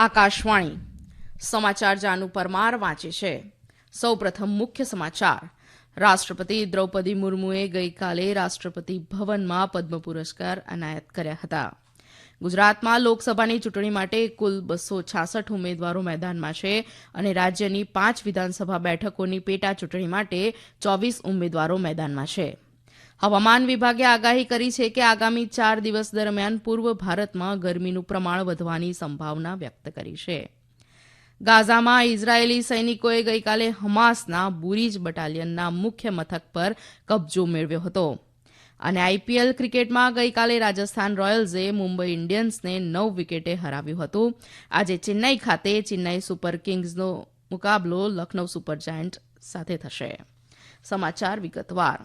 આકાશવાણી. સમાચાર જાનુ પરમાર વાંચે છે. સૌપ્રથમ મુખ્ય સમાચાર. રાષ્ટ્રપતિ દ્રૌપદી મુર્મુએ ગઈકાલે રાષ્ટ્રપતિ ભવનમાં પદ્મ પુરસ્કાર એનાયત કર્યા હતા. ગુજરાતમાં લોકસભાની ચૂંટણી માટે કુલ બસો છાસઠ ઉમેદવારો મેદાનમાં છે અને રાજ્યની પાંચ વિધાનસભા બેઠકોની પેટા ચૂંટણી માટે ચોવીસ ઉમેદવારો મેદાનમાં છે. હવામાન વિભાગે આગાહી કરી છે કે આગામી ચાર દિવસ દરમિયાન પૂર્વ ભારતમાં ગરમીનું પ્રમાણ વધવાની સંભાવના વ્યક્ત કરી છે. ગાઝામાં ઇઝરાયેલી સૈનિકોએ ગઈકાલે હમાસના બુરીજ બટાલિયનના મુખ્ય મથક પર કબજો મેળવ્યો હતો. અને આઈપીએલ ક્રિકેટમાં ગઈકાલે રાજસ્થાન રોયલ્સે મુંબઈ ઇન્ડિયન્સને નવ વિકેટે હરાવ્યું હતું. આજે ચેન્નાઈ ખાતે ચેન્નાઈ સુપર કિંગ્સનો મુકાબલો લખનૌ સુપર જાયન્ટ સાથે થશે. સમાચાર વિગતવાર.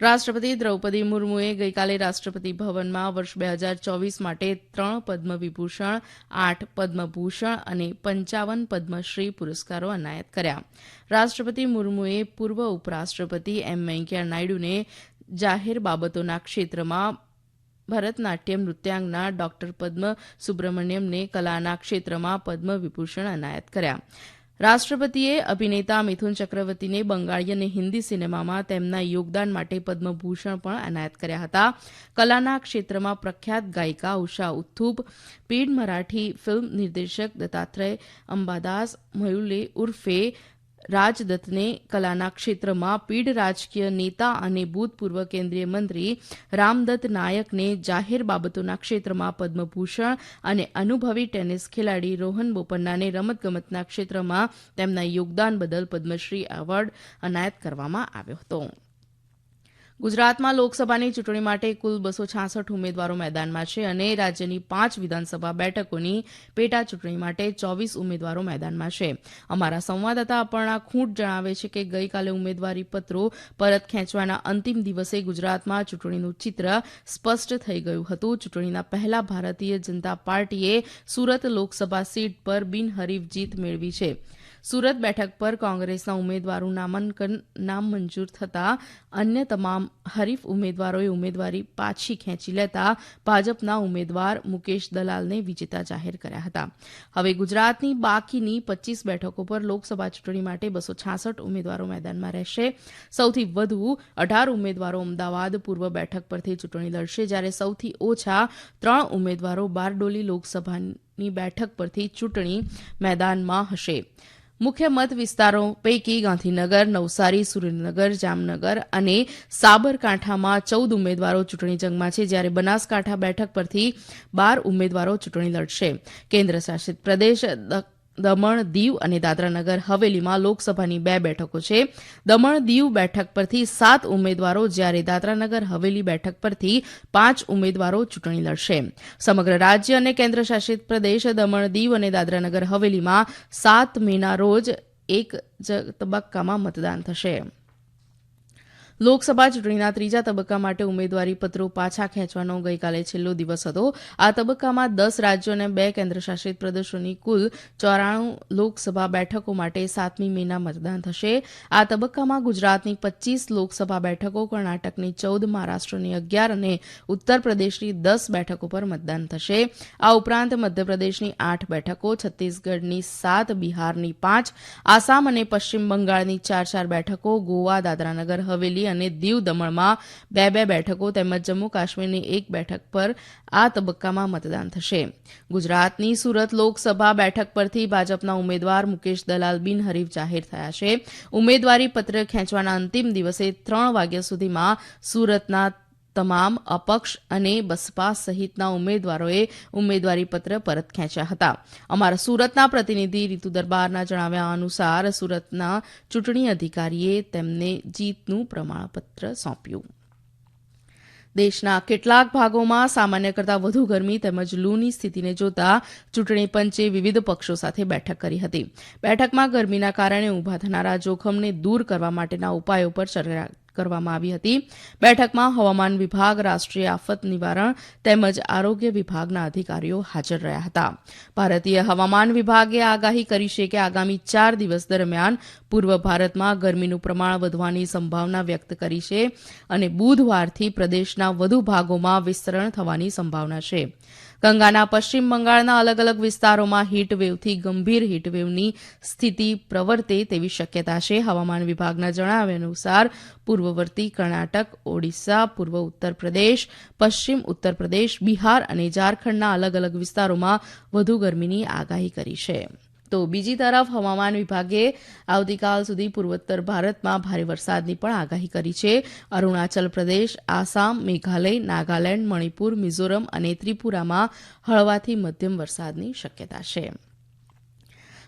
રાષ્ટ્રપતિ દ્રૌપદી મુર્મુએ ગઈકાલે રાષ્ટ્રપતિ ભવનમાં વર્ષ બે હજાર ચોવીસ માટે ત્રણ પદ્મ વિભૂષણ આઠ પદ્મભૂષણ અને પંચાવન પદ્મશ્રી પુરસ્કારો એનાયત કર્યા. રાષ્ટ્રપતિ મુર્મુએ પૂર્વ ઉપરાષ્ટ્રપતિ એમ વેંકૈયા નાયડુને જાહેર બાબતોના ક્ષેત્રમાં ભરતનાટ્યમ નૃત્યાંગના ડોક્ટર પદ્મ સુબ્રમણ્યમને કલાના ક્ષેત્રમાં પદ્મ વિભૂષણ એનાયત કર્યા. રાષ્ટ્રપતિએ અભિનેતા મિથુન ચક્રવર્તીને બંગાળી અને હિન્દી સિનેમામાં તેમના યોગદાન માટે પદ્મભૂષણ પણ એનાયત કર્યા હતા. કલાના ક્ષેત્રમાં પ્રખ્યાત ગાયિકા ઉષા ઉથુપ, પીઢ મરાઠી ફિલ્મ નિર્દેશક દત્તાત્રેય અંબાદાસ મયુલે ઉર્ફે રાજદત્તને કલાના ક્ષેત્રમાં પીઢ રાજકીય નેતા અને ભૂતપૂર્વ કેન્દ્રીય મંત્રી રામદત્ત નાયકને જાહેર બાબતોના ક્ષેત્રમાં પદ્મભૂષણ અને અનુભવી ટેનિસ ખેલાડી રોહન બોપન્નાને રમતગમતના ક્ષેત્રમાં તેમના યોગદાન બદલ પદ્મશ્રી એવોર્ડ એનાયત કરવામાં આવ્યો હતો. ગુજરાતમાં લોકસભાની ચૂંટણી માટે કુલ બસો છાસઠ ઉમેદવારો મેદાનમાં છે અને રાજ્યની પાંચ વિધાનસભા બેઠકોની પેટા ચૂંટણી માટે ચોવીસ ઉમેદવારો મેદાનમાં છે. અમારા સંવાદદાતા અપર્ણા ખૂંટ જણાવે છે કે ગઈકાલે ઉમેદવારી પત્રો પરત ખેંચવાના અંતિમ દિવસે ગુજરાતમાં ચૂંટણીનું ચિત્ર સ્પષ્ટ થઈ ગયું હતું. ચૂંટણીના પહેલા ભારતીય જનતા પાર્ટીએ સુરત લોકસભા સીટ પર બિનહરીફ જીત મેળવી છે. સુરત બેઠક પર કોંગ્રેસના ઉમેદવારનું નામાંકન નામંજૂર થતાં અન્ય તમામ હરીફ ઉમેદવારોએ ઉમેદવારી પાછી ખેંચી લેતા ભાજપના ઉમેદવાર મુકેશ દલાલને વિજેતા જાહેર કર્યા હતા. હવે ગુજરાતની બાકીની પચ્ચીસ બેઠકો પર લોકસભા ચૂંટણી માટે બસો છાસઠ ઉમેદવારો મેદાનમાં રહેશે. સૌથી વધુ અઢાર ઉમેદવારો અમદાવાદ પૂર્વ બેઠક પરથી ચૂંટણી લડશે જ્યારે સૌથી ઓછા ત્રણ ઉમેદવારો બારડોલી લોકસભાની બેઠક પરથી ચૂંટણી મેદાનમાં હશે. મુખ્ય મત વિસ્તારો પૈકી ગાંધીનગર, નવસારી, સુરેન્દ્રનગર, જામનગર અને સાબરકાંઠામાં ચૌદ ઉમેદવારો ચૂંટણી જંગમાં છે. જ્યારે બનાસકાંઠા બેઠક પરથી બાર ઉમેદવારો ચૂંટણી લડશે. કેન્દ્ર શાસિત પ્રદેશ દમણ, દીવ અને દાદરાનગર હવેલીમાં લોકસભાની બે બેઠકો છે. દમણ, દીવ બેઠક પરથી સાત ઉમેદવારો, જ્યારે દાદરાનગર હવેલી બેઠક પરથી પાંચ ઉમેદવારો ચૂંટણી લડશે. સમગ્ર રાજ્ય અને કેન્દ્ર શાસિત પ્રદેશ દમણ, દીવ અને દાદરાનગર હવેલીમાં સાત મેના રોજ એક જ તબક્કામાં મતદાન થશે. લોકસભા ચૂંટણીના ત્રીજા તબક્કા માટે ઉમેદવારીપત્રો પાછા ખેંચવાનો ગઈકાલે છેલ્લો દિવસ હતો. આ તબક્કામાં દસ રાજ્યો અને બે કેન્દ્રશાસિત પ્રદેશોની કુલ ચોરાણું લોકસભા બેઠકો માટે સાતમી મેના મતદાન થશે. આ તબક્કામાં ગુજરાતની પચ્ચીસ લોકસભા બેઠકો, કર્ણાટકની ચૌદ, મહારાષ્ટ્રની અગિયાર અને ઉત્તર પ્રદેશની દસ બેઠકો પર મતદાન થશે. આ ઉપરાંત મધ્યપ્રદેશની આઠ બેઠકો, છત્તીસગઢની સાત, બિહારની પાંચ, આસામ અને પશ્ચિમ બંગાળની ચાર ચાર બેઠકો, ગોવા, દાદરાનગર, હવેલી અને દીવ દમણમાં બે બે બેઠકો તેમજ જમ્મુ કાશ્મીરની એક બેઠક પર આ તબક્કામાં મતદાન થશે. ગુજરાતની સુરત લોકસભા બેઠક પરથી ભાજપના ઉમેદવાર મુકેશ દલાલ બિનહરીફ જાહેર થયા છે. ઉમેદવારી પત્ર ખેંચવાના અંતિમ દિવસે ત્રણ વાગ્યા સુધીમાં સુરતના તમામ અપક્ષ અને બસપા સહિતના ઉમેદવારોએ ઉમેદવારીપત્ર પરત ખેંચ્યા હતા. અમારા સુરતના પ્રતિનિધિ રીતુ દરબારના જણાવ્યા અનુસાર સુરતના ચૂંટણી અધિકારીએ તેમને જીતનું પ્રમાણપત્ર સોંપ્યું. દેશના કેટલાક ભાગોમાં સામાન્ય કરતાં વધુ ગરમી તેમજ લૂની સ્થિતિને જોતા ચૂંટણી પંચે વિવિધ પક્ષો સાથે બેઠક કરી હતી. બેઠકમાં ગરમીના કારણે ઊભા થનારા જોખમને દૂર કરવા માટેના ઉપાયો પર ચર્ચા કરવામાં આવી હતી. બેઠકમાં હવામાન વિભાગ, રાષ્ટ્રીય આફત નિવારણ તેમજ આરોગ્ય વિભાગના અધિકારીઓ હાજર રહ્યા હતા. ભારતીય હવામાન વિભાગે આગાહી કરી છે કે આગામી ચાર દિવસ દરમિયાન પૂર્વ ભારતમાં ગરમીનું પ્રમાણ વધવાની સંભાવના વ્યક્ત કરી છે અને બુધવારથી પ્રદેશના વધુ ભાગોમાં વિસ્તરણ થવાની સંભાવના છે. ગંગાના પશ્ચિમ બંગાળના અલગ અલગ વિસ્તારોમાં હીટવેવથી ગંભીર હીટવેવની સ્થિતિ પ્રવર્તે તેવી શક્યતા છે. હવામાન વિભાગના જણાવ્યા અનુસાર, પૂર્વવર્તી કર્ણાટક, ઓડિશા, પૂર્વ ઉત્તર પ્રદેશ, પશ્ચિમ ઉત્તર પ્રદેશ, બિહાર અને ઝારખંડના અલગ અલગ વિસ્તારોમાં વધુ ગરમીની આગાહી કરી છે. તો બીજી તરફ હવામાન વિભાગે આવતીકાલ સુધી પૂર્વોત્તર ભારતમાં ભારે વરસાદની પણ આગાહી કરી છે. અરુણાચલ પ્રદેશ, આસામ, મેઘાલય, નાગાલેન્ડ, મણિપુર, મિઝોરમ અને ત્રિપુરામાં હળવાથી મધ્યમ વરસાદની શક્યતા છે.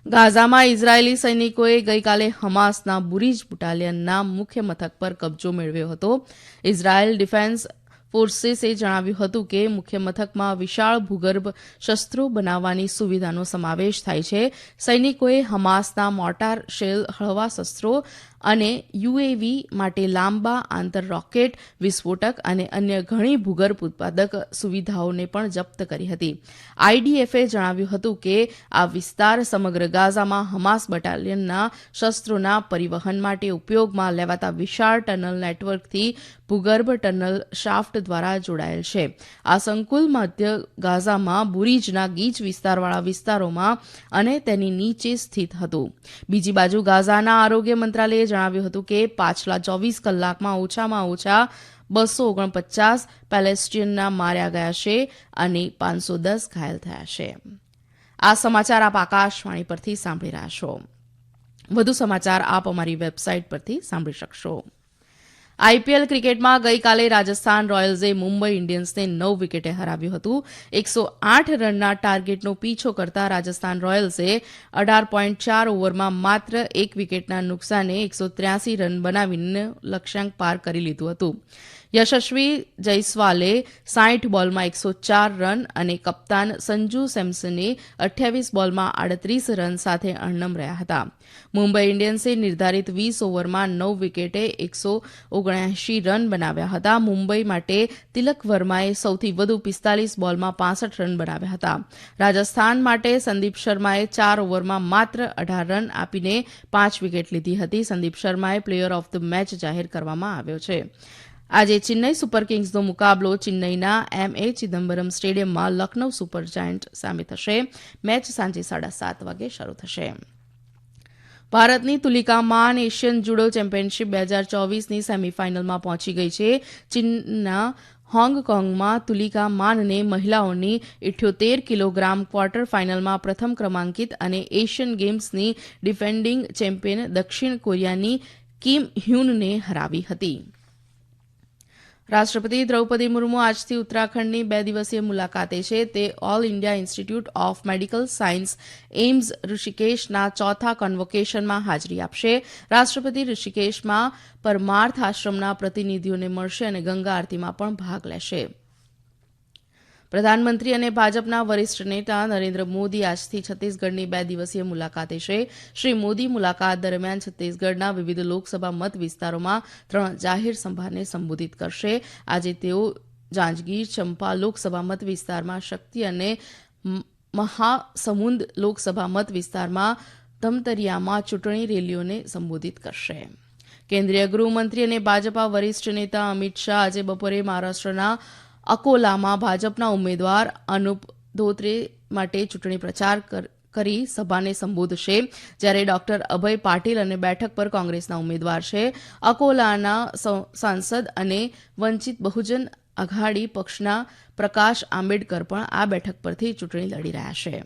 ગાઝામાં ઇઝરાયેલી સૈનિકોએ ગઈકાલે હમાસના બુરીજ બટાલિયનના મુખ્ય મથક પર કબજો મેળવ્યો હતો. ઇઝરાયેલ ડિફેન્સ ફોર્સીસે જણાવ્યું હતું કે મુખ્ય મથકમાં વિશાળ ભૂગર્ભ શસ્ત્રો બનાવવાની સુવિધાનો સમાવેશ થાય છે. સૈનિકોએ હમાસના મોર્ટાર શેલ હળવા શસ્ત્રો અને યુએવી માટે લાંબા આંતર રોકેટ, વિસ્ફોટક અને અન્ય ઘણી ભૂગર્ભ ઉત્પાદક સુવિધાઓને પણ જપ્ત કરી હતી. આઈડીએફએ જણાવ્યું હતું કે, આ વિસ્તાર સમગ્ર ગાઝામાં હમાસ બટાલિયનના શસ્ત્રોના પરિવહન માટે ઉપયોગમાં લેવાતા વિશાળ ટનલ નેટવર્કથી ભૂગર્ભ ટનલ શાફ્ટ દ્વારા જોડાયેલ છે. આ સંકુલ મધ્ય ગાઝામાં બુરીજના ગીચ વિસ્તારવાળા વિસ્તારોમાં અને તેની નીચે સ્થિત હતું. બીજી બાજુ ગાઝાના આરોગ્ય મંત્રાલયે જણાવ્યું હતું કે પાછલા ચોવીસ કલાકમાં ઓછામાં ઓછા બસો ઓગણપચાસ પેલેસ્ટીનના માર્યા ગયા છે અને પાંચસો દસ ઘાયલ થયા છે. આ સમાચાર આપ આકાશવાણી પરથી સાંભળી રહ્યા છો. વધુ સમાચાર આપ અમારી વેબસાઇટ પરથી સાંભળી શકશો. આઈપીએલ ક્રિકેટમાં ગઈકાલે રાજસ્થાન રોયલ્સે મુંબઈ ઇન્ડિયન્સને નવ વિકેટે હરાવ્યું હતું. એકસો આઠ રનના ટાર્ગેટનો પીછો કરતા રાજસ્થાન રોયલ્સે અઢાર પોઈન્ટ ચાર ઓવરમાં માત્ર એક વિકેટના નુકસાને એકસો ત્ર્યાસી રન બનાવીને લક્ષ્યાંક પાર કરી લીધું હતું. યશસ્વી જયસ્વાલે સાઠ બોલમાં એકસો ચાર રન અને કપ્તાન સંજુ સેમસને અઠ્યાવીસ બોલમાં આડત્રીસ રન સાથે અણનમ રહ્યા હતા. મુંબઈ ઇન્ડિયન્સે નિર્ધારિત વીસ ઓવરમાં નવ વિકેટે એકસો ઓગણએંશી રન બનાવ્યા હતા. મુંબઈ માટે તિલક વર્માએ સૌથી વધુ પિસ્તાલીસ બોલમાં પાસઠ રન બનાવ્યા હતા. રાજસ્થાન માટે સંદીપ શર્માએ ચાર ઓવરમાં માત્ર અઢાર રન આપીને પાંચ વિકેટ લીધી હતી. સંદીપ શર્માએ પ્લેયર ઓફ ધ મેચ જાહેર કરવામાં આવ્યો છે. આજે ચેન્નઈ સુપર કિંગ્સનો મુકાબલો ચેન્નઈના એમ એ ચિદમ્બરમ સ્ટેડિયમમાં લખનૌ સુપર જાયન્ટ સામે થશે. મેચ સાંજે સાડા સાત વાગે શરૂ થશે. ભારતની તુલિકા માન એશિયન જુડો ચેમ્પિયનશીપ બે હજાર ચોવીસની સેમીફાઇનલમાં પહોંચી ગઈ છે. ચીનના હોંગકોંગમાં તુલિકા માનને મહિલાઓની ઇઠ્યોતેર કિલોગ્રામ ક્વાર્ટર ફાઇનલમાં પ્રથમ ક્રમાંકિત અને એશિયન ગેમ્સની ડિફેન્ડિંગ ચેમ્પિયન દક્ષિણ કોરિયાની કિમ હ્યુનને હરાવી હતી. રાષ્ટ્રપતિ દ્રૌપદી મુર્મુ આજથી ઉત્તરાખંડની બે દિવસીય મુલાકાતે છે. તે all India institute of medical science AIIMS ઋષિકેશના ચોથા કોન્વોકેશનમાં હાજરી આપશે. રાષ્ટ્રપતિ ઋષિકેશમાં પરમાર્થ આશ્રમના પ્રતિનિધિઓને મળશે અને ગંગા આરતીમાં પણ ભાગ લેશે. પ્રધાનમંત્રી અને ભાજપના વરિષ્ઠ નેતા નરેન્દ્ર મોદી આજથી છત્તીસગઢની બે દિવસીય મુલાકાતે છે. શ્રી મોદી મુલાકાત દરમિયાન છત્તીસગઢના વિવિધ લોકસભા મત વિસ્તારોમાં ત્રણ જાહેર સભાને સંબોધિત કરશે. આજે તેઓ જાંજગીર, ચંપા લોકસભા મત વિસ્તારમાં શક્તિ અને મહાસમુંદ લોકસભા મત વિસ્તારમાં ધમતરિયામાં ચૂંટણી રેલીઓને સંબોધિત કરશે. કેન્દ્રીય ગૃહમંત્રી અને ભાજપા વરિષ્ઠ નેતા અમિત શાહ આજે બપોરે મહારાષ્ટ્રના અકોલામાં ભાજપના ઉમેદવાર અનુપ ધોત્રે માટે ચૂંટણી પ્રચાર કરી સભાને સંબોધશે. જ્યારે ડોક્ટર અભય પાટીલ અને બેઠક પર કોંગ્રેસના ઉમેદવાર છે. અકોલાના સાંસદ અને વંચિત બહુજન અઘાડી પક્ષના પ્રકાશ આંબેડકર પણ આ બેઠક પરથી ચૂંટણી લડી રહ્યા છે.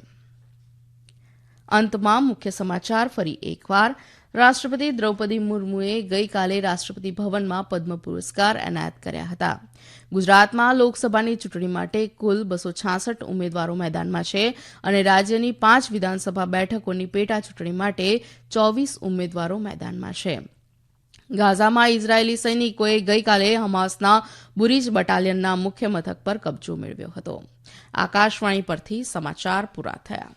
અંતમાં મુખ્ય સમાચાર ફરી એકવાર. રાષ્ટ્રપતિ દ્રૌપદી મુર્મુએ ગઈકાલે રાષ્ટ્રપતિ ભવનમાં પદ્મ પુરસ્કાર એનાયત કર્યા હતા. ગુજરાતમાં લોકસભાની ચૂંટણી માટે કુલ બસો છાસઠ ઉમેદવારો મેદાનમાં છે અને રાજ્યની પાંચ વિધાનસભા બેઠકોની પેટા ચૂંટણી માટે ચોવીસ ઉમેદવારો મેદાનમાં છે. ગાઝામાં ઇઝરાયેલી સૈનિકોએ ગઈકાલે હમાસના બુરીજ બટાલિયનના મુખ્ય મથક પર કબજો મેળવ્યો હતો. આકાશવાણી પરથી સમાચાર પૂરા થયા.